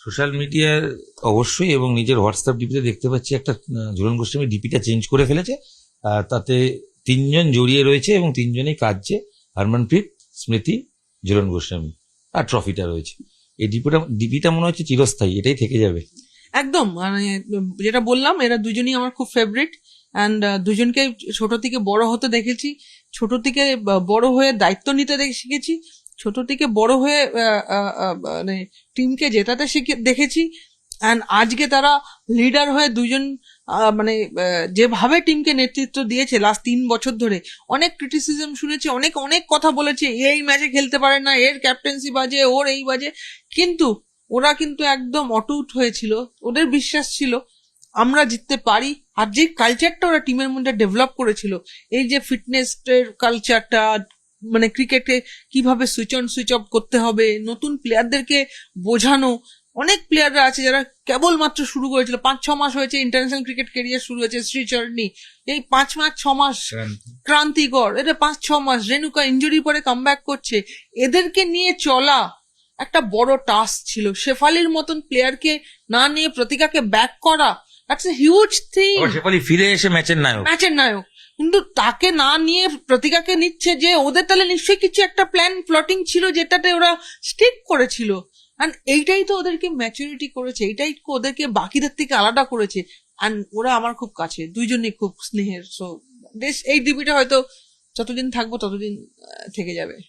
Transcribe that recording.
Social মিডিয়ার অবশ্যই এবং নিজের হোয়াটসঅ্যাপ ডিপিতে দেখতে পাচ্ছি একটা ঝুলন গোস্বামী ডিপিটা চেঞ্জ করে ফেলেছে তাতে তিনজন জড়িয়ে রয়েছে এবং তিনজনেই কাঁদছে, হরমনপ্রীত, স্মৃতি, ঝুলন গোস্বামী, আর ট্রফিটা রয়েছে। এই ডিপিটা ডিপিটা মনে হচ্ছে চিরস্থায়ী, এটাই থেকে যাবে। একদম মানে যেটা বললাম, এরা দুজনই আমার খুব ফেভারিট অ্যান্ড দুজনকে ছোট থেকে বড় হতে দেখেছি, ছোট থেকে বড় হয়ে দায়িত্ব নিতে শিখেছি ছোট থেকে বড় হয়ে মানে টিমকে জেতাতে শিখে, দেখেছি। অ্যান্ড আজকে তারা লিডার হয়ে দুজন মানে যেভাবে টিমকে নেতৃত্ব দিয়েছে লাস্ট তিন বছর ধরে, অনেক ক্রিটিসিজম শুনেছি, অনেক অনেক কথা বলেছে এই ম্যাচে খেলতে পারে না, এর ক্যাপ্টেন্সি বাজে, ওর এই বাজে। কিন্তু ওরা কিন্তু একদম অটুট হয়েছিল, ওদের বিশ্বাস ছিল, আমরা জিততে পারি। আর যে কালচারটা ওরা টিমের মধ্যে ডেভেলপ করেছিল, এই যে ফিটনেসের কালচারটা মানে ক্রিকেটে কীভাবে সুইচ অন সুইচ অফ করতে হবে নতুন প্লেয়ারদেরকে বোঝানো অনেক প্লেয়াররা আছে যারা কেবলমাত্র শুরু করেছিল পাঁচ ছ মাস হয়েছে ইন্টারন্যাশনাল ক্রিকেট কেরিয়ার শুরু হয়েছে শ্রীচরণী এই পাঁচ মাস ছ মাস ক্রান্তিকর এটা পাঁচ ছ মাস রেনুকা ইঞ্জুরি পরে কামব্যাক করছে এদেরকে নিয়ে চলা একটা বড় টাস্ক ছিল শেফালির মতন প্লেয়ারকে না নিয়ে প্রতিকাকে ব্যাক করা that's a huge thing Shefali ফিরে এসে ম্যাচের নায়ক। ম্যাচের নায়ক। কিন্তু তাকে না নিয়ে প্রতিকাকে নিচ্ছে যে ওদের তাহলে নিশ্চয়ই কিছু একটা প্ল্যান প্লটিং ছিল যেটাতে ওরা স্টিক করেছিল। আর এইটাই তো ওদেরকে ম্যাচুরিটি করেছে এইটাই ওদেরকে বাকিদের থেকে আলাদা করেছে। আর ওরা আমার খুব কাছে দুইজনই খুব স্নেহের। সো বেশ এই ডিবিটা হয়তো যতদিন থাকব ততদিন থেকে যাবে।